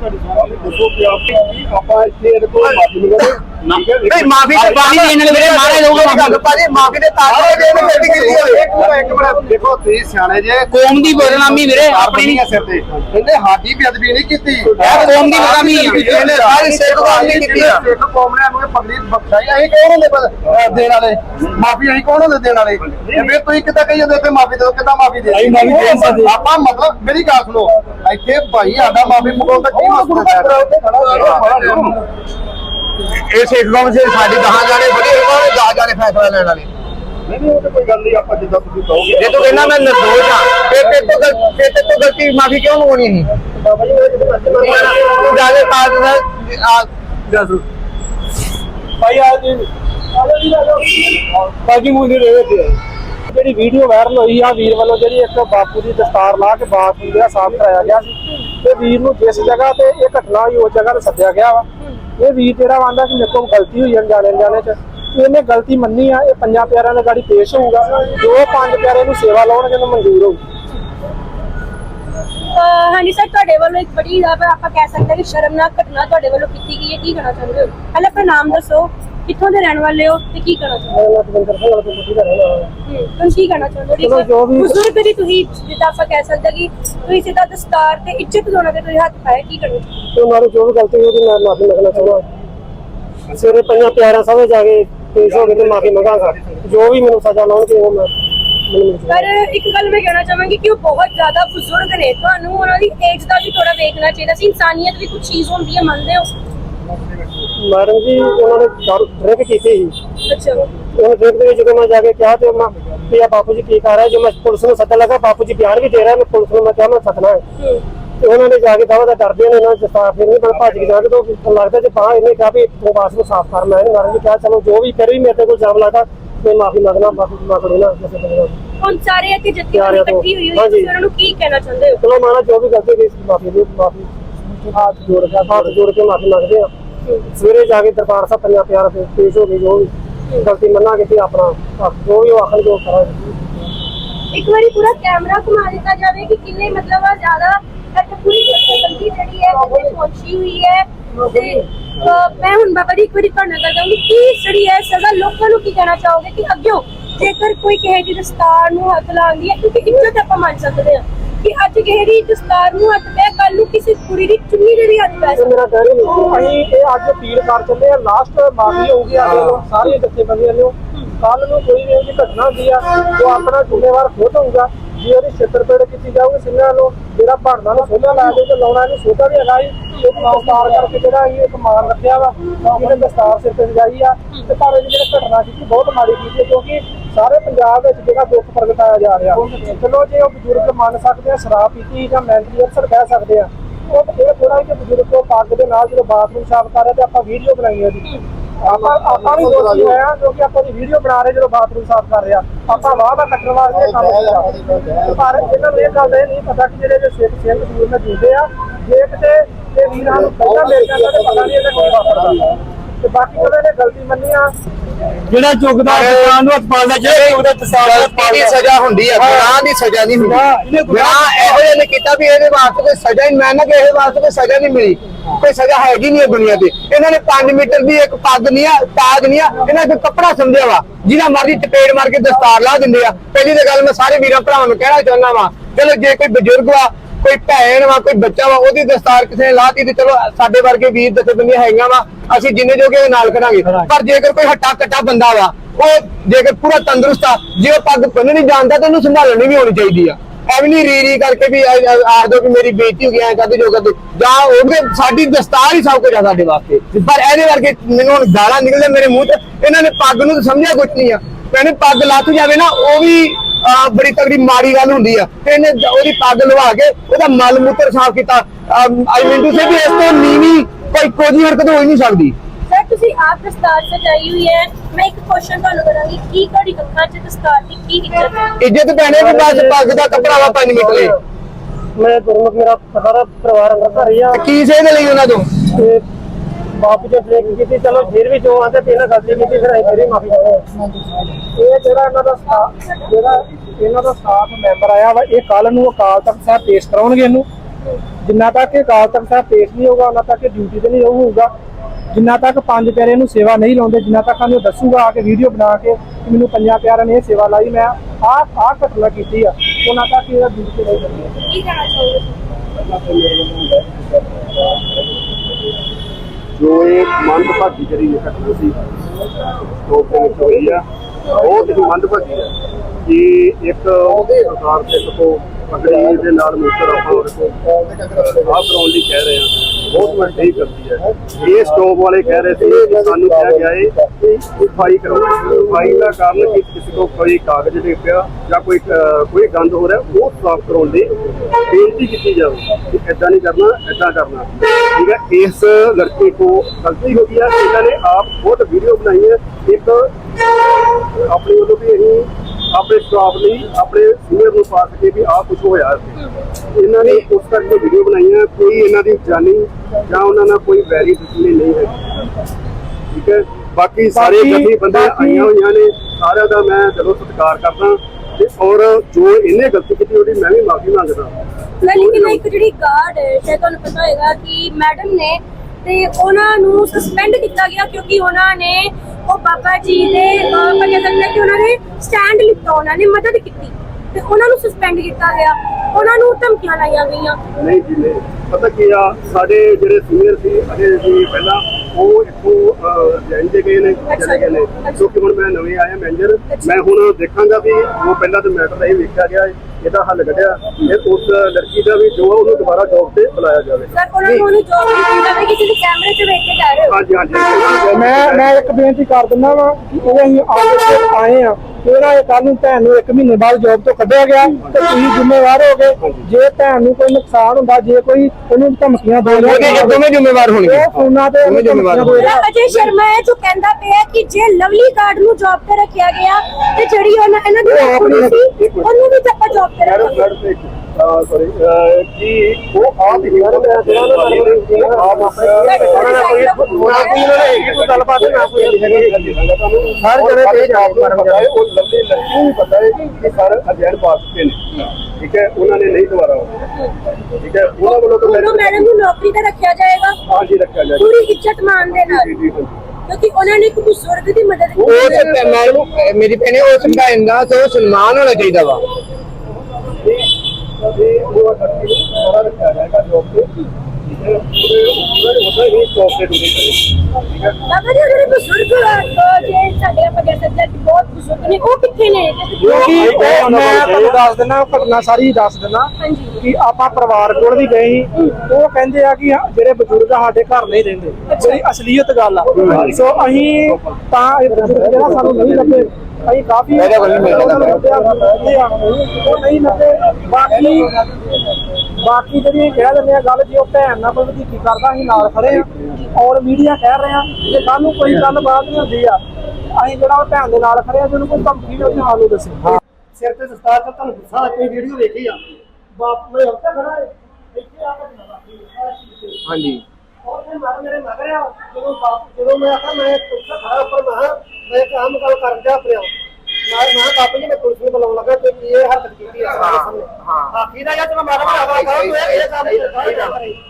ਦੱਸੋ ਕਿ ਆਪ ਆਪਾਂ ਇੱਥੇ ਇਹਦੇ ਕੋਲ ਮਾਫੀ ਮੰਗਦੇ ਨਹੀਂ ਮਾਫੀ ਤੇ ਬਾਣੀ ਨਹੀਂ ਇਹਨਾਂ ਮੇਰੇ ਮਾਰੇ ਲੋਕਾਂ ਦੀ ਗੱਲ ਭਾਜੀ ਮਾਫੀ ਦੇ ਤਾਰੇ ਦੇ ਨੇ ਮੇਰੀ ਕੀਤੀ ਹੋਵੇ ਇੱਕ ਮਿੰਟ ਇੱਕ ਮਿੰਟ। ਦੇਖੋ ਤੁਸੀਂ ਸਿਆਣੇ ਜੇ। ਕੌਮ ਦੀ ਬਦਨਾਮੀ ਵੀਰੇ ਆਪਣੀ ਸਿਰ ਤੇ। ਇਹਨੇ ਸਾਡੀ ਬੇਅਦਬੀ ਨਹੀਂ ਕੀਤੀ। ਇਹ ਕੌਮ ਦੀ ਬਦਨਾਮੀ ਆ ਇਹਨੇ ਸਾਰੀ ਸਿੱਖ ਕੌਮ ਦੀ ਕੀਤੀ ਆ। ਸਿੱਖ ਕੌਮ ਨੇ ਨੂੰ ਪਬਲਿਕ ਬਖਸ਼ਾਈ ਅਸੀਂ ਕੌਣ ਹੁੰਦੇ ਦੇਣ ਵਾਲੇ? ਮਾਫੀ ਅਸੀਂ ਕੌਣ ਹੁੰਦੇ ਦੇਣ ਵਾਲੇ? ਇਹ ਫਿਰ ਤੁਸੀਂ ਕਿੱਦਾਂ ਕਹੀ ਜਾਂਦੇ ਤੇ ਮਾਫੀ ਦਿਓ ਕਿੱਦਾਂ ਮਾਫੀ ਦੇ ਦੇ। ਆਪਾਂ ਮਤਲਬ ਮੇਰੀ ਗੱਲ ਸੁਣੋ। ਇੱਥੇ ਭਾਈ ਸਾਡਾ ਮਾਫੀ ਮੰਗਾਉਣ ਦਾ ਕੀ ਮਸਲਾ ਹੈ? ਇਹ ਸਿੱਖ ਕੌਮ ਸੇ ਸਾਡੀ ਦਹਾਂ ਜਾਣੇ ਬੜੀ ਉਹਨਾਂ ਨੇ 10 ਜਾਣੇ ਫੈਸਲਾ ਲੈਣ ਵਾਲੇ। ਨਹੀਂ ਨਹੀਂ ਉਹ ਤਾਂ ਕੋਈ ਗੱਲ ਨਹੀਂ ਆਪਾਂ ਜਿੱਦਾਂ ਤੁਸੀਂ ਕਹੋਗੇ। ਜੇ ਤੂੰ ਕਹਿੰਦਾ ਮੈਂ ਨਿਰਦੋਸ਼ ਆ ਤੇ ਤੇ ਤੋਂ ਤੇ ਤੇ ਤੋਂ ਗਲਤੀ ਮਾਫੀ ਕਿਉਂ ਮੰਗਣੀ ਸੀ ਬਾਬਾ ਜੀ। ਤੂੰ ਜਾ ਕੇ ਦਾ ਭਾਈ ਆ ਜੀ। ਮੁੰਡੇ ਰਹੇ ਤੇ ਜਿਹੜੀ ਵੀਡੀਓ ਵਾਇਰਲ ਹੋਈ ਆ ਵੀਰ ਵੱਲੋਂ ਜਿਹੜੀ ਇੱਕ ਬਾਪੂ ਦੀ ਦਸਤਾਰ ਲਾ ਕੇ ਬਾਤ ਹੁੰਦੀ ਆ ਸਾਫ਼ ਕਰਾਇਆ ਗਿਆ ਸੀ ਤੇ ਵੀਰ ਨੂੰ ਜਿਸ ਜਗ੍ਹਾ ਤੇ ਇਹ ਘਟਨਾ ਹੋਈ ਉਸ ਜਗ੍ਹਾ ਤੇ ਸੱਦਿਆ ਗਿਆ ਵਾ। ਇਹ ਵੀਰ ਜਿਹੜਾ ਆਂਦਾ ਕਿ ਮੇਰੇ ਕੋਲ ਗਲਤੀ ਹੋਈ ਅਣਜਾਣੇ ਅਣਜਾਣੇ ਚ। ਇਹਨੇ ਗਲਤੀ ਮੰਨੀ ਆ, ਇਹ ਪੰਜਾਂ ਪਿਆਰਿਆਂ ਦੇ ਗਾੜੀ ਪੇਸ਼ ਹੋਊਗਾ। ਜੋ ਪੰਜ ਪਿਆਰੇ ਨੂੰ ਸੇਵਾ ਲਾਉਣਗੇ ਨੂੰ ਮਨਜ਼ੂਰ ਹੋਊ। ਹਾਂਜੀ ਸਰ, ਤੁਹਾਡੇ ਵੱਲੋਂ ਇੱਕ ਬੜੀ, ਆਪਾਂ ਕਹਿ ਸਕਦੇ ਹਾਂ ਕਿ ਸ਼ਰਮਨਾਕ ਘਟਨਾ ਤੁਹਾਡੇ ਵੱਲੋਂ ਕੀਤੀ ਗਈ ਹੈ। ਕੀ ਕਹਿਣਾ ਚਾਹੁੰਦੇ ਹੋ? ਪਹਿਲਾਂ ਆਪਣਾ ਨਾਮ ਦੱਸੋ। ਕਿੱਥੋਂ ਦੇ ਰਹਿਣ ਵਾਲੇ ਹੋ ਤੇ ਕੀ ਕਹਿਣਾ ਚਾਹੁੰਦੇ ਮੈਂ ਸਿੰਘ ਵਾਲਾ ਤੋਂ ਹਾਂ। ਹੋ ਤੁਸੀਂ ਕੀ ਕਹਿਣਾ ਚਾਹੁੰਦੇ ਹੋ? ਚਲੋ, ਜੋ ਵੀ- ਬਜ਼ੁਰਗ ਦੀ ਤੁਸੀਂ ਜਿੱਦਾਂ ਆਪਾਂ ਕਹਿ ਸਕਦੇ ਹਾਂ ਕਿ ਤੁਸੀਂ ਸਿੱਧਾ ਦਸਤਾਰ ਤੇ ਇੱਜ਼ਤ ਦੋਨਾਂ ਤੇ ਤੁਸੀਂ ਹੱਥ ਪਾਇਆ ਕੀ ਕਰਨਾ ਚਾਹੁੰਦੇ ਤੇ ਉਹਨਾਂ ਨੂੰ ਜੋ ਵੀ ਗਲਤੀ ਹੋਈ ਉਹਦੀ ਮੈਂ ਮਾਫੀ ਮੰਗਣਾ ਚਾਹੁੰਦਾ। ਸਵੇਰੇ ਪੰਜਾਂ ਪਿਆਰਿਆਂ ਸਭੇ ਜਾ ਕੇ ਪੇਸ਼ ਹੋ ਕੇ ਤੇ ਮਾਫੀ ਮੰਗਾਂਗਾ। ਜੋ ਵੀ ਮੈਨੂੰ ਸਜ਼ਾ ਲਾਉਣਗੇ ਉਹ ਮੈਂ ਮੈਨੂੰ ਹੈ। ਪਰ ਇੱਕ ਗੱਲ ਮੈਂ ਕਹਿਣਾ ਚਾਹਾਂਗੀ ਕਿ ਉਹ ਬਹੁਤ ਜ਼ਿਆਦਾ ਬਜ਼ੁਰਗ ਨੇ। ਤੁਹਾਨੂੰ ਉਹਨਾਂ ਦੀ ਏਜ ਦਾ ਵੀ ਥੋੜਾ ਵੇਖਣਾ ਚਾਹੀਦਾ ਸੀ। ਇਨਸਾਨੀਅਤ ਵੀ ਕੁਝ ਚੀਜ਼ ਹੁੰਦੀ ਹੈ ਮੰਨਦੇ ਹੋ? ਮੈਡਮ ਜੀ ਉਹਨਾਂ ਨੇ ਡਰਿੰਕ ਕੀਤੀ ਸੀ। ਅੱਛਾ। ਉਹ ਡਰਿੰਕ ਦੇ ਵਿੱਚ ਜਦੋਂ ਮੈਂ ਜਾ ਕੇ ਕਿਹਾ ਤੇ ਮੈਂ ਕਿ ਆ ਬਾਪੂ ਜੀ ਕੀ ਕਰ ਰਿਹਾ ਜੋ ਮੈਂ ਪੁਲਿਸ ਨੂੰ ਸੱਦਣ ਲੱਗਾ ਬਾਪੂ ਜੀ ਬਿਆਨ ਵੀ ਦੇ ਰਿਹਾ ਮੈਂ ਪੁਲਿਸ ਨੂੰ ਮੈਂ ਕਿਹਾ ਮੈਂ ਸੱਦਣਾ ਹੈ। ਤੇ ਉਹਨਾਂ ਨੇ ਜਾ ਕੇ ਦਵਾ ਦਾ ਡਰਦੇ ਨੇ ਉਹਨਾਂ ਦਸਤਾਰ ਫਿਰ ਨਹੀਂ ਬਲ ਭੱਜ ਕੇ ਜਾ ਕੇ ਤੋਂ ਲੱਗਦਾ ਜੇ ਬਾਹਰ ਇਹਨੇ ਕਿਹਾ ਵੀ ਬਾਸ ਨੂੰ ਸਾਫ਼ ਕਰ ਮੈਂ ਮੈਡਮ ਜੀ ਕਿਹਾ ਚਲੋ ਜੋ ਵੀ ਫਿਰ ਵੀ ਮੇਰੇ ਤੇ ਕੋਈ ਜਾਮ ਲੱਗਦਾ ਮੈਂ ਮਾਫੀ ਮੰਗਣਾ ਮਾਫੀ ਨਾ ਕਿਸੇ ਨਾਲ ਹੁਣ ਸਾਰੇ ਇੱਥੇ ਜੱਤੀ। ਇਕੱਠੀ ਹੋਈ ਹੋਈ ਹੈ ਉਹਨਾਂ ਨੂੰ ਕੀ ਕਹਿਣਾ ਚਾਹੁੰਦੇ ਹੋ? ਚਲੋ ਮਾਨਾ ਜੋ ਵੀ ਗਲਤੀ ਹੋਈ ਮਾਫੀ ਦੀ ਮਾਫੀ। ਹੱਥ ਜੋੜ ਕੇ ਹੱਥ ਜੋੜ ਕੇ ਮਾਫੀ ਮੰਗਦੇ ਆ ਸਵੇਰੇ ਜਾ ਕੇ ਦਰਬਾਰ ਸਾਹਿਬ ਪੰਜਾਂ ਪਿਆਰ ਤੇ ਪੇਸ਼ ਹੋ ਗਏ ਜੋ ਵੀ ਗਲਤੀ ਮੰਨਾਂਗੇ ਤੇ ਆਪਣਾ ਹੱਕ ਜੋ ਵੀ ਉਹ ਆਖਣ ਜੋ ਕਰਾਂਗੇ। ਇੱਕ ਵਾਰੀ ਪੂਰਾ ਕੈਮਰਾ ਘੁਮਾ ਦਿੱਤਾ ਜਾਵੇ ਕਿ ਕਿੰਨੇ ਮਤਲਬ ਆ ਜ਼ਿਆਦਾ ਇੱਥੇ ਪੂਰੀ ਜਥੇਬੰਦੀ ਜਿਹੜੀ ਹੈ ਇੱਥੇ ਪਹੁੰਚੀ ਹੋਈ ਹੈ। ਤੇ ਅਹ, ਮੈਂ ਹੁਣ ਬਾਬਾ ਜੀ ਇੱਕ ਵਾਰੀ ਤੁਹਾਡੇ ਨਾਲ ਗੱਲ ਕਰਾਂਗੀ ਕੀ ਜਿਹੜੀ ਹੈ ਸਜ਼ਾ ਲੋਕਾਂ ਨੂੰ ਕੀ ਕਹਿਣਾ ਚਾਹੋਗੇ ਕਿ ਅੱਗਿਓ ਜੇਕਰ ਕੋਈ ਕਿਸੇ ਦੀ ਦਸਤਾਰ ਨੂੰ ਹੱਥ ਲਾਉਂਦੀ ਹੈ ਕਿਉਂਕਿ ਇੱਜ਼ਤ ਆਪਾਂ ਮੰਨ ਸਕਦੇ ਹਾਂ। ਕਿ ਅੱਜ ਦੀ ਦਸਤਾਰ ਨੂੰ ਹੱਥ ਪਿਆ ਕੱਲ ਨੂੰ ਕਿਸੇ ਕੁੜੀ ਦੀ ਚੁੰਨੀ ਦੇ ਵੀ ਹੱਥ ਪੈ ਇਹ ਸਕਦਾ ਮੇਰਾ ਡਰ ਹੀ ਨਹੀਂ ਅਸੀਂ ਇਹ ਅੱਜ ਅਪੀਲ ਕਰ ਚੱਲੇ ਆ ਲਾਸਟ ਮਾਫੀ ਹੋਊਗੀ ਆ ਨੂੰ ਸਾਰੀਆਂ ਜਥੇਬੰਦੀਆਂ ਨੂੰ ਕੱਲ ਨੂੰ ਕੋਈ ਵੀ ਇਹੋ ਜਿਹੀ ਘਟਨਾ ਹੁੰਦੀ ਆ ਉਹ ਆਪਣਾ ਜ਼ਿੰਮੇਵਾਰ ਖੁਦ ਹੋਊਗਾ। ਜੇ, ਉਹਦੀ ਛਿੱਤਰਪੇੜ ਕੀਤੀ ਜਾਊਗੀ, ਸਿੰਘਾਂ ਨੂੰ ਜਿਹੜਾ ਬਣਦਾ ਨੂੰ ਸੋਧਾ ਲਾ ਦੇ ਤੇ ਲਾਉਣਾ ਇਹਨੂੰ ਸੋਧਾ ਵੀ ਹੈਗਾ ਹੀ ਉਹ ਦਸਤਾਰ ਕਰਕੇ ਜਿਹੜਾ ਇਹ ਇੱਕ ਮਾਨ ਰੱਖਿਆ ਵਾ ਇਹਨੇ ਦਸਤਾਰ ਸਿਰ ਤੇ ਸਜਾਈ ਆ। ਤੇ ਪਰ ਇਹ ਜਿਹੜੀ ਘਟਨਾ ਕੀਤੀ, ਬਹੁਤ ਮਾੜੀ ਕੀਤੀ ਹੈ ਕਿਉਂਕਿ ਸਾਰੇ ਪੰਜਾਬ ਵਿੱਚ ਜਿਹੜਾ ਦੁੱਖ ਪ੍ਰਗਟਾਇਆ ਜਾ ਰਿਹਾ। ਚਲੋ ਜੇ ਉਹ ਬਜ਼ੁਰਗ ਮੰਨ ਸਕਦੇ ਆ, ਸ਼ਰਾਬ ਪੀਤੀ ਜਾਂ ਮੈਂਟਲੀ ਅਫਸਰ ਕਹਿ ਸਕਦੇ ਆ, ਉਹ ਇਹ ਥੋੜਾ ਕਿ ਬਜ਼ੁਰਗ ਕੋ ਪੱਗ ਦੇ ਨਾਲ ਜਦੋਂ ਬਾਥਰੂਮ ਸਾਫ਼ ਕਰ ਰਿਹਾ ਤੇ ਆਪਾਂ ਵੀਡੀਓ ਬਣਾਈ ਹੈ ਜੀ ਆਪਾਂ ਆਪਾਂ ਵੀ ਦੋਸ਼ੀ ਹੋਏ ਕਿਉਂਕਿ ਆਪਾਂ ਦੀ ਵੀਡੀਓ ਬਣਾ ਰਹੇ ਜਦੋਂ ਬਾਥਰੂਮ ਸਾਫ਼ ਕਰ ਰਿਹਾ ਆਪਾਂ ਵਾਹ ਦਾ ਕੱਟਣ ਮਾਰ ਕੇ ਕੰਮ ਕੀਤਾ। ਪਰ ਇਹਨਾਂ ਨੂੰ ਇਹ ਗੱਲ ਦਾ ਨਹੀਂ ਪਤਾ ਕਿ ਜਿਹੜੇ ਜੇ ਸਿੱਖ ਸਿੰਘ ਦੂਰ ਨਾਲ ਜੁੜਦੇ ਆ। ਜੇ ਕਿਤੇ ਇਹ ਵੀਰਾਂ ਨੂੰ ਪਹਿਲਾਂ ਮਿਲ ਜਾਂਦਾ ਤੇ ਪਤਾ ਨਹੀਂ ਇਹਦਾ ਕੀ ਵਾਪਰਦਾ। ਤੇ ਬਾਕੀ ਉਹਨਾਂ ਨੇ ਗਲਤੀ ਮੰਨੀ ਆ। ਜਿਹੜਾ ਚੁੱਕਦਾ ਕਿਸਾਨ ਨੂੰ ਹਸਪਤਾਲ ਦਾ ਜਿਹੜਾ ਚੁੱਕਦਾ ਕਿਸਾਨ ਨੂੰ ਗਲਤੀ ਦੀ ਸਜ਼ਾ ਹੁੰਦੀ ਹੈ। ਗੁਨਾਹ ਦੀ ਸਜ਼ਾ ਨਹੀਂ ਹੁੰਦੀ। ਗੁਨਾਹ ਇਹੋ ਜਿਹੇ ਨੇ ਕੀਤਾ ਵੀ ਇਹਦੇ ਵਾਸਤੇ ਕੋਈ ਸਜ਼ਾ ਹੀ ਮੈਂ ਨਾ ਕਿ ਇਹਦੇ ਵਾਸਤੇ ਕੋਈ ਸਜ਼ਾ ਨਹੀਂ ਮਿਲੀ। ਕੋਈ ਸਜ਼ਾ ਹੈਗੀ ਨਹੀਂ ਹੈ ਦੁਨੀਆ ਤੇ। ਇਹਨਾਂ ਨੇ 5 ਮੀਟਰ ਦੀ ਇੱਕ ਪੱਗ ਨਹੀਂ ਆ ਤਾਜ ਨਹੀਂ ਆ ਇਹਨਾਂ ਨੇ ਕੱਪੜਾ ਸਮਝਿਆ ਵਾ। ਜਿਹਦਾ ਮਰਜ਼ੀ ਚਪੇੜ ਮਾਰ ਕੇ ਦਸਤਾਰ ਲਾ ਦਿੰਦੇ ਆ। ਪਹਿਲੀ ਤਾਂ ਗੱਲ ਮੈਂ ਸਾਰੇ ਵੀਰਾਂ ਭਰਾਵਾਂ ਨੂੰ ਕਹਿਣਾ ਚਾਹੁੰਦਾ ਵਾਂ ਚਲੋ ਜੇ ਕੋਈ ਬਜ਼ੁਰਗ ਵਾ ਕੋਈ ਭੈਣ ਵਾ ਕੋਈ ਬੱਚਾ ਵਾ ਉਹਦੀ ਦਸਤਾਰ ਕਿਸੇ ਨੇ ਲਾਤੀ ਤੇ ਚਲੋ ਸਾਡੇ ਵਰਗੇ ਵੀਰ ਜਥੇਬੰਦੀਆਂ ਹੈਗੀਆਂ ਵਾ। ਅਸੀਂ ਜਿੰਨੇ ਜੋਗੇ ਉਹਦੇ ਨਾਲ ਕਰਾਂਗੇ। ਪਰ ਜੇਕਰ ਕੋਈ ਹੱਟਾ ਕੱਟਾ ਬੰਦਾ ਵਾ ਉਹ ਜੇਕਰ ਪੂਰਾ ਤੰਦਰੁਸਤ ਆ ਜੇ ਉਹ ਪੱਗ ਬੰਨ ਨਹੀਂ ਜਾਣਦਾ ਤਾਂ ਉਹਨੂੰ ਸੰਭਾਲਣੀ ਵੀ ਹੋਣੀ ਚਾਹੀਦੀ ਆ। ਐਵੇਂ ਨਹੀਂ ਰੀ ਰੀ ਕਰਕੇ ਵੀ ਆਖ ਦੋ ਕਿ ਮੇਰੀ ਬੇਇੱਜ਼ਤੀ ਹੋ ਗਈ ਐ ਕਰਦੇ ਜੋ ਕਰਦੇ ਜਾਂ ਉਹਦੇ ਸਾਡੀ ਦਸਤਾਰ ਹੀ ਸਭ ਕੁਝ ਆ ਸਾਡੇ ਵਾਸਤੇ। ਪਰ ਇਹਦੇ ਵਰਗੇ ਮੈਨੂੰ ਹੁਣ ਗਾਲਾਂ ਨਿਕਲਦੇ ਮੇਰੇ ਮੂੰਹ ਤੇ ਇਹਨਾਂ ਨੇ ਪੱਗ ਨੂੰ ਸਮਝਿਆ ਕੁਝ ਨਹੀਂ ਆ। ਕਹਿੰਦੇ ਪੱਗ ਲੱਥ ਜਾਵੇ ਨਾ ਉਹ ਵੀ ਬੜੀ ਤਗੜੀ ਮਾੜੀ ਗੱਲ ਹੁੰਦੀ ਆ। ਤੇ ਇਹਨੇ ਉਹਦੀ ਪੱਗ ਲਵਾ ਕੇ ਉਹਦਾ ਮਲ ਮੂਤਰ ਸਾਫ਼ ਕੀਤਾ। ਆਈ ਮੀਨ ਟੂ ਸੇ ਵੀ ਇਸ ਤੋਂ ਨੀਵੀਂ ਕੋਈ ਕੋਈ ਹਰਕਤ ਹੋ ਹੀ ਨਹੀਂ ਸਕਦੀ ਸਰ ਤੁਸੀਂ ਆਪ ਦਸਤਾਰ ਸਜਾਈ ਹੋਈ ਹੈ। ਮੈਂ ਇੱਕ ਕੁਐਸਚਨ ਤੁਹਾਨੂੰ ਕਰਾਂਗੀ ਕੀ ਤੁਹਾਡੀ ਅੱਖਾਂ 'ਚ ਦਸਤਾਰ ਦੀ ਕੀ ਇੱਜ਼ਤ ਹੈ? ਇੱਜ਼ਤ ਭੈਣੇ ਵੀ ਬਸ ਪੱਗ ਦਾ ਕੱਪੜਾ ਵਾ 5 ਨਿਕਲੇ। ਮੈਂ ਗੁਰਮੁਖ ਮੇਰਾ ਸਾਰਾ ਪਰਿਵਾਰ ਅੰਦਰ ਘਰ ਹੀ ਆ। ਕੀ ਸੇਧ ਲਈ ਉਹਨਾਂ ਤੋਂ? ਤੇ ਬਾਪੂ ਜੀ ਬ੍ਰੇਕ ਕੀਤੀ ਚਲੋ ਫਿਰ ਵੀ ਜੋ ਆਂਦੇ ਪਹਿਲਾਂ ਗਲਤੀ ਕੀਤੀ ਫਿਰ ਅਸੀਂ ਫਿਰ ਹੀ ਮਾਫੀ ਚਾਹੁੰਦੇ ਇਹ ਜਿਹੜਾ ਇਹਨਾਂ ਦਾ ਸਟਾਫ ਜਿਹੜਾ ਇਹਨਾਂ ਦਾ ਸਟਾਫ ਮੈਂਬਰ ਆਇਆ ਵਾ ਇਹ ਕੱਲ ਨੂੰ ਅਕਾਲ ਤਖਤ ਸਾਹਿਬ ਪੇਸ਼ ਕਰਾਉਣਗੇ ਇਹਨੂੰ। ਜਿੰਨਾ ਤੱਕ ਅਕਾਲ ਤਖਤ ਸਾਹਿਬ ਪੇਸ਼ ਨਹੀਂ ਹੋਊਗਾ ਉਹਨਾਂ ਤੱਕ ਡਿਊਟੀ ਤੇ ਨਹੀਂ ਰਹੂਗਾ ਜਿੰਨਾ ਤੱਕ ਪੰਜ ਪਿਆਰੇ ਇਹਨੂੰ ਸੇਵਾ ਨਹੀਂ ਲਾਉਂਦੇ ਜਿੰਨਾ ਤੱਕ ਸਾਨੂੰ ਦੱਸੂਗਾ ਆ ਕੇ ਵੀਡੀਓ ਬਣਾ ਕੇ ਕਿ ਮੈਨੂੰ ਪੰਜਾਂ ਪਿਆਰਿਆਂ ਨੇ ਇਹ ਸੇਵਾ ਲਾਈ ਮੈਂ ਆਹ ਆਹ ਘਟਨਾ ਕੀਤੀ ਆ। ਉਹਨਾਂ ਤੱਕ ਇਹਦਾ ਡਿਊਟੀ ਤੇ ਨਹੀਂ ਕਰਨੀ ਕੀ ਕਹਿਣਾ ਚਾਹੋਗੇ? ਜੋ ਇਹ ਮੰਦਭਾਗੀ ਜਿਹੜੀ ਇਹ ਘਟਨਾ ਸੀ ਲੋਕ ਦੇ ਵਿੱਚ ਹੋਈ ਆ ਬਹੁਤ ਹੀ ਮੰਦਭਾਗੀ ਹੈ ਕਿ ਇੱਕ ਸਰਕਾਰ ਦੇ ਤੋਂ ਪਗੜੀ ਦੇ ਨਾਲ ਮੂਤਰ ਆਪਾਂ ਉਹਦੇ ਕੋਲ ਲਈ ਕਹਿ ਰਹੇ ਆ ਬਹੁਤ ਵੱਡੀ ਗਲਤੀ ਹੈ। ਇਹ ਸਟੋਪ ਵਾਲੇ ਕਹਿ ਰਹੇ ਸੀ ਕਿ ਸਾਨੂੰ ਕਿਹਾ ਗਿਆ ਹੈ ਕਿ ਸਫ਼ਾਈ ਕਰੋ। ਸਫ਼ਾਈ ਦਾ ਕਾਰਨ ਕਿ ਕਿਸੇ ਕੋਲ ਕੋਈ ਕਾਗਜ਼ ਡਿੱਗ ਪਿਆ ਜਾਂ ਕੋਈ ਕੋਈ ਗੰਦ ਹੋ ਰਿਹਾ, ਉਹ ਸਾਫ਼ ਕਰਾਉਣ ਦੀ ਬੇਨਤੀ ਕੀਤੀ ਜਾਵੇ ਕਿ ਇਦਾਂ ਨਹੀਂ ਕਰਨਾ ਇਦਾਂ ਕਰਨਾ। ਠੀਕ ਹੈ, ਇਸ ਲੜਕੇ ਕੋ ਗਲਤੀ ਹੋ ਗਈ ਹੈ। ਇਹਨਾਂ ਨੇ ਆਪ ਬਹੁਤ ਵੀਡੀਓ ਬਣਾਈ ਹੈ। ਇੱਕ ਆਪਣੇ ਸਟਾਫ ਲਈ ਆਪਣੇ ਸੀਨੀਅਰ ਨੂੰ ਪਾ ਸਕੇ ਵੀ ਆਹ ਕੁਝ ਹੋਇਆ ਸੀ। ਇਹਨਾਂ ਨੇ ਉਸ ਤੱਕ ਦੀ ਵੀਡੀਓ ਬਣਾਈਆਂ ਕੋਈ ਇਹਨਾਂ ਦੀ ਜਾਨੀ ਜਾਂ ਉਹਨਾਂ ਨਾਲ ਕੋਈ ਵੈਰੀ ਦੁਸ਼ਮਣੀ ਨਹੀਂ ਹੈ। ਠੀਕ ਹੈ? ਬਾਕੀ ਸਾਰੇ ਬਾਕੀ- ਜਥੀ ਬੰਦੇ ਆਈਆਂ ਹੋਈਆਂ ਨੇ ਸਾਰਿਆਂ ਦਾ ਮੈਂ ਦਿਲੋਂ ਸਤਿਕਾਰ ਕਰਦਾ ਤੇ ਔਰ ਜੋ ਇਹਨੇ ਗਲਤੀ ਕੀਤੀ ਉਹਦੀ ਮੈਂ ਵੀ ਮਾਫੀ ਮੰਗਦਾ। ਲੇਕਿਨ ਇੱਕ ਜਿਹੜੀ ਗਾਰਡ ਹੈ ਸ਼ਾਇਦ ਤੁਹਾਨੂੰ ਪਤਾ ਹੋਏਗਾ ਕਿ ਮੈਡਮ ਨੇ ਤੇ ਉਹਨਾਂ ਨੂੰ ਸਸਪੈਂਡ ਕੀਤਾ ਗਿਆ ਕਿਉਂਕਿ ਉਹਨਾਂ ਨੇ ਉਹ ਬਾਬਾ ਜੀ ਦੇ ਸਕਦੇ ਹਾਂ ਕਿ ਉਹਨਾਂ ਨੇ ਸਟੈਂਡ ਲਿੱਤਾ ਉਹਨਾਂ ਨੇ ਮਦਦ ਕੀਤੀ। ਤੇ ਉਹਨਾਂ ਨੂੰ ਸਸਪੈਂਡ ਕੀਤਾ ਗਿਆ। ਉਹਨਾਂ ਨੂੰ ਧਮਕੀਆਂ ਲਾਈਆਂ ਗਈਆਂ। ਨਹੀਂ ਜੀ ਨਹੀਂ। ਪਤਾ ਕੀ ਆ ਸਾਡੇ ਜਿਹੜੇ ਸੀਨੀਅਰ ਸੀ ਅਜੇ ਜੀ ਪਹਿਲਾਂ ਉਹ ਇੱਥੋਂ ਜੈਨ ਦੇ ਗਏ ਨੇ ਚਲੇ ਗਏ ਨੇ। ਕਿਉਂਕਿ ਹੁਣ ਮੈਂ ਨਵੇਂ ਆਇਆ ਮੈਨੇਜਰ। ਮੈਂ ਹੁਣ ਦੇਖਾਂਗਾ ਵੀ ਉਹ ਪਹਿਲਾਂ ਤਾਂ ਮੈਟਰ ਇਹ ਵੇਖਿਆ ਗਿਆ ਇਹਦਾ ਹੱਲ ਕੱਢਿਆ ਫਿਰ ਉਸ ਲੜਕੀ ਦਾ ਵੀ ਜੋ ਉਹਨੂੰ ਦੁਬਾਰਾ ਜੌਬ ਤੇ ਬੁਲਾਇਆ ਜਾਵੇ। ਸਰ ਉਹਨਾਂ ਨੂੰ ਉਹਨੂੰ ਜੋਬ ਦਿੱਤੀ ਜਾਵੇ ਕਿ ਤੁਸੀਂ ਕੈਮਰੇ 'ਚ ਵੇਖ ਕੇ ਜਾ ਰਹੇ ਹੋ। ਹਾਂਜੀ ਹਾਂਜੀ। ਮੈਂ ਮੈਂ ਇੱਕ ਬੇਨਤੀ ਕਰ ਦਿੰਦਾ ਵਾਂ ਕਿ ਇਹ ਅਸੀਂ ਆਪ ਆਏ ਆ ਇਹਦਾ ਇਹ ਕੱਲ ਨੂੰ ਭੈਣ ਨੂੰ ਇੱਕ ਮਹੀਨੇ ਬਾਅਦ ਜੌਬ ਤੋਂ ਕੱਢਿਆ ਗਿਆ ਤੇ ਤੁਸੀਂ ਜ਼ਿੰਮੇਵਾਰ ਹੋਗੇ। ਜੇ ਭੈਣ ਨੂੰ ਕੋਈ ਨੁਕਸਾਨ ਹੁੰਦਾ ਜੇ ਕੋਈ ਉਹਨੂੰ ਧਮਕੀਆਂ ਦੇ ਉਹਦੇ ਇਹ ਦੋਵੇਂ ਜ਼ਿੰਮੇਵਾਰ ਹੋਣਗੇ। ਉਹ ਫੋਨਾਂ ਤੇ ਉਹਨੂੰ ਦੋਵੇਂ ਜ਼ਿੰਮੇਵਾਰ ਮੇਰਾ ਅਜੇ ਸ਼ਰਮਾ ਹੈ ਜੋ ਕਹਿੰਦਾ ਪਿਆ ਕਿ ਜੇ ਲਵਲੀ ਗਾਰਡ ਨੂੰ ਜੌਬ ਤੇ ਰੱਖਿਆ ਗਿਆ ਤੇ ਜਿਹੜੀ ਉਹਨਾਂ ਇਹਨਾਂ ਦੀ ਕੁੜੀ ਸੀ ਉਹਨੂੰ ਵੀ ਤਾਂ ਆਪਾਂ ਜੌਬ ਤੇ ਰੱਖਾਂਗੇ। ਸੌਰੀ ਕੀ ਉਹ ਆਪ ਹੀ ਉਹਨਾਂ ਨੇ। ਜਿਹੜਾ ਆਪ ਆਪਣੇ ਕੋਈ ਗੱਲਬਾਤ ਨਾ ਕੋਈ ਹਰ ਜਗ੍ਹਾ ਤੇ ਜੌਬ ਕਰਨ ਜਾਏ ਉਹ ਲੰਬੀ ਲੜਕੀ ਨੂੰ ਵੀ ਪਤਾ ਹੈ ਕਿ ਸਰ ਅਜੈਨ ਪਾ ਚੁੱਕੇ ਨੇ। ਠੀਕ ਹੈ ਉਹਨਾਂ ਨੇ ਨਹੀਂ ਦੁਬਾਰਾ ਠੀਕ ਹੈ ਉਹਨਾਂ ਵੱਲੋਂ ਤਾਂ ਉਹਨੂੰ ਮੈਡਮ ਨੂੰ ਨੌਕਰੀ ਤੇ ਰੱਖਿਆ ਜਾਏਗਾ। ਹਾਂਜੀ ਰੱਖਿਆ ਜਾਏ ਪੂਰੀ ਇੱਜ਼ਤ ਮਾਨ ਦੇ ਨਾਲ। ਜੀ ਜੀ ਹਾਂਜੀ ਕਿਉਂਕਿ ਉਹਨਾਂ ਨੇ ਇੱਕ ਬਜ਼ੁਰਗ ਦੀ ਮਦਦ ਉਹ ਕੀਤੀ ਤੇ ਮੈਨੂੰ ਮੇਰੀ ਭੈਣੇ ਉਸ ਭੈਣ ਦਾ ਉਹ ਸਨਮਾਨ ਹੋਣਾ ਚਾਹੀਦਾ ਵਾ। ਉਹ ਲੜਕੀ ਨੂੰ ਰੱਖਿਆ ਜਾਏਗਾ ਜੌਬ ਤੇ ਬਾਬਾ ਜੀ ਜਿਹੜੇ ਬਜ਼ੁਰਗ ਜੇ ਸਾਡੇ ਆਪਾਂ ਕਹਿ ਸਕਦੇ ਹਾਂ ਕਿ ਬਹੁਤ ਬਜ਼ੁਰਗ ਨੇ ਉਹ ਕਿੱਥੇ ਨੇ? ਤੇ ਕਿਉਂਕਿ ਉਹ ਉਹ ਉਹਨਾਂ ਮੈਂ ਕੋਲ ਤੁਹਾਨੂੰ ਦੱਸ ਦਿੰਦਾ ਉਹ ਘਟਨਾ ਸਾਰੀ ਦੱਸ ਦਿੰਦਾ ਹਾਂਜੀ। ਕਿ ਆਪਾਂ ਪਰਿਵਾਰ ਕੋਲ ਵੀ ਗਏ ਸੀ। ਉਹ ਕਹਿੰਦੇ ਆ ਕਿ ਜਿਹੜੇ ਬਜ਼ੁਰਗ ਸਾਡੇ ਘਰ ਨਹੀਂ ਰਹਿੰਦੇ। ਜਿਹੜੀ ਅਸਲੀਅਤ ਗੱਲ ਆ। ਸੋ ਅਸੀਂ ਤਾਂ ਇਹ ਬਜ਼ੁਰਗ ਜਿਹੜਾ ਸਾਨੂੰ ਨਹੀਂ ਲੱਗੇ ਅਸੀਂ ਕਾਫੀ ਇਹਦੇ ਵੱਲ ਨਹੀਂ ਮਿਲਦਾ ਉਹਨਾਂ ਨੂੰ ਲੱਭਿਆ, ਲੱਭੇ ਆ, ਉਹ ਨਹੀਂ ਲੱਗੇ ਬਾਕੀ ਬਾਕੀ ਜਿਹੜੀ ਕਹਿ ਦਿੰਦੇ ਆ ਗੱਲ ਜੇ ਉਹ ਭੈਣ ਨਾਲ ਕੋਈ ਕੀ ਕਰਦਾ ਅਸੀਂ ਨਾਲ ਖੜੇ ਆ ਔਰ ਮੀਡੀਆ ਕਹਿ ਰਹੇ ਆ ਜੇ ਕੱਲ ਨੂੰ ਕੋਈ ਗੱਲ ਬਾਤ ਨਹੀਂ ਹੁੰਦੀ ਆ। ਅਸੀਂ ਜਿਹੜਾ ਉਹ ਭੈਣ ਦੇ ਨਾਲ ਖੜੇ ਆ ਜਿਹਨੂੰ ਕੋਈ ਧਮਕੀ ਨਹੀਂ ਸਾਨੂੰ ਦੱਸੇ। ਸਿਰ ਤੇ ਦਸਤਾਰ ਤੇ ਤੁਹਾਨੂੰ ਗੁੱਸਾ ਕੋਈ ਵੀਡੀਓ ਵੇਖੀ ਆ। ਬਾਪ ਮੇਰੇ ਹੱਥ ਖੜਾ ਹੈ ਇੱਥੇ ਆ ਕੇ ਹਾਂਜੀ। ਉਹਨੇ ਮਾਰ ਮੇਰੇ ਮਗਰ ਆ। ਜਦੋਂ ਬਾਪ ਜਦੋਂ ਮੈਂ ਆਖਾਂ ਮੈਂ ਉੱਥੇ ਖੜਾ ਉੱਪਰ ਮੈਂ ਕਿਹਾ, ਮੈਂ ਇੱਕ ਆਮ ਗੱਲ ਕਰਨ ਜਾ ਪਿਆ ਮੈਂ ਮੈਂ ਬਾਪੂ ਜੀ ਮੈਂ ਪੁਲਿਸ ਨੂੰ ਬੁਲਾਉਣ ਲੱਗਾ ਤੇ ਕੀ ਇਹ ਹਰਕਤ ਕੀਤੀ ਆ? ਸਾਡੇ ਸਾਹਮਣੇ। ਹਾਂ। ਆਖੀ ਦਾ ਜਾਂ ਚਲੋ ਮਾਰਾ ਮਾਰਾ ਕਹੋ ਤੂੰ ਇਹ ਕੰਮ ਨਹੀਂ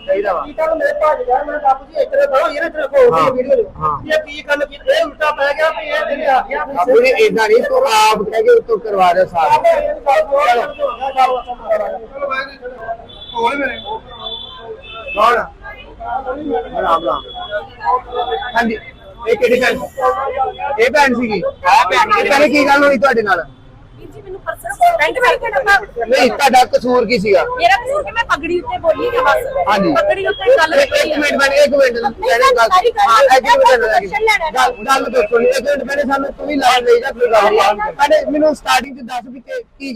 ਚਾਹੀਦਾ ਵਾ ਕੀ ਗੱਲ ਮੇਰੇ ਭੱਜ ਗਿਆ ਮੈਂ ਬਾਪੂ ਜੀ ਇੱਧਰ ਬੜੋ ਇਹਨੇ ਤੇਰੇ ਕੋਲ ਵੀਡੀਓ ਹਾਂ। ਇਹ ਕੀ ਗੱਲ ਕੀਤੀ ਇਹ ਉਲਟਾ ਪੈ ਗਿਆ ਵੀ ਇਹ ਤੇਰੇ ਆ ਗਿਆ। ਬਾਪੂ ਜੀ ਇਦਾਂ ਨਹੀਂ ਤੂੰ ਆਪ ਕਹਿ ਕੇ ਉੱਤੋਂ ਕਰਵਾ ਦੇ ਸਾਰਾ। ਕੌਣ ਰਾਮ ਰਾਮ। ਹਾਂਜੀ। ਇਹ ਕਿਹੜੀ ਭੈਣ? ਇਹ ਭੈਣ ਸੀਗੀ। ਆ ਭੈਣ ਪਹਿਲੇ ਕੀ ਗੱਲ ਹੋਈ ਤੁਹਾਡੇ ਨਾਲ? ਜੀ ਮੈਨੂੰ ਪਰਸਨ ਪੈਂਟ ਵਾਲੀ ਕੇ ਡੱਬਾ ਨਹੀਂ ਤੁਹਾਡਾ ਕਸੂਰ ਕੀ ਸੀਗਾ? ਮੇਰਾ ਕਸੂਰ ਕਿ ਮੈਂ ਪਗੜੀ ਉੱਤੇ ਬੋਲੀ ਕਿ ਬਸ। ਹਾਂਜੀ। ਪਗੜੀ ਉੱਤੇ ਗੱਲ ਇੱਕ ਇੱਕ ਮਿੰਟ ਬਣ ਇੱਕ ਮਿੰਟ। ਪਹਿਲੇ ਗੱਲ ਹਾਂ ਇੱਕ ਮਿੰਟ। ਗੱਲ ਗੱਲ ਦੱਸੋ। ਇੱਕ ਮਿੰਟ ਪਹਿਲੇ ਸਾਨੂੰ ਤੂੰ ਵੀ ਲਾਈਨ ਲਈ ਜਾ ਕੋਈ ਗੱਲ ਨਹੀਂ। ਪਹਿਲੇ ਮੈਨੂੰ ਸਟਾਰਟਿੰਗ ਚ ਦੱਸ ਵੀ ਕੀ